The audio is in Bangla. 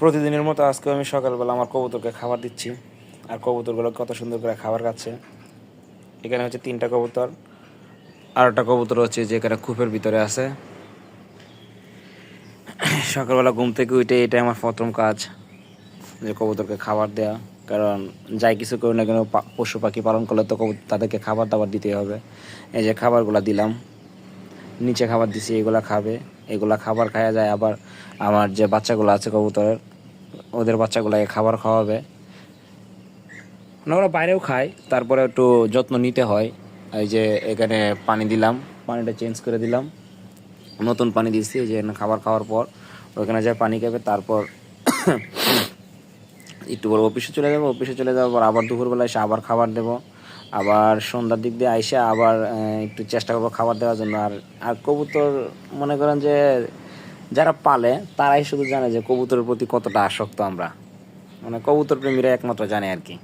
প্রতিদিনের মতো আজকে আমি সকালবেলা আমার কবুতরকে খাবার দিচ্ছি। আর কবুতরগুলো কত সুন্দর করে খাবার খাচ্ছে। এখানে হচ্ছে তিনটা কবুতর। আর একটা কবুতর হচ্ছে যেখানে কূপের ভিতরে আছে। সকালবেলা ঘুম থেকে উঠে এটাই আমার প্রথম কাজ, যে কবুতরকে খাবার দেওয়া কারণ যাই কিছু করি না কেন পশু পাখি পালন করলে তো তাদেরকে খাবার দাবার দিতে হবে। এই যে খাবারগুলো দিলাম। নিচে খাবার দিছি, এগুলো খাবে। এগুলা খাবার খাওয়া যায়। আবার আমার যে বাচ্চাগুলো আছে কবুতরের, ওদের বাচ্চাগুলোকে খাবার খাওয়াবে। মানে ওরা বাইরেও খায়, তারপরে একটু যত্ন নিতে হয়। এই যে এখানে পানি দিলাম, পানিটা চেঞ্জ করে দিলাম। নতুন পানি এই যে খাবার খাওয়ার পর ওখানে যায় পানি খাবে, তারপর একটু পর অফিসে চলে যাব। অফিসে চলে যাওয়ার পর আবার দুপুরবেলা এসে আবার খাবার দেবো। আবার সন্ধ্যার দিক দিয়ে আইসা আবার একটু চেষ্টা করব খাবার দেওয়ার জন্য। আর আর কবুতর মনে করেন যে, যারা পালে তারাই শুধু জানে যে কবুতরের প্রতি কতটা আসক্ত আমরা। মানে কবুতর প্রেমীরা একমাত্র জানে আর কি।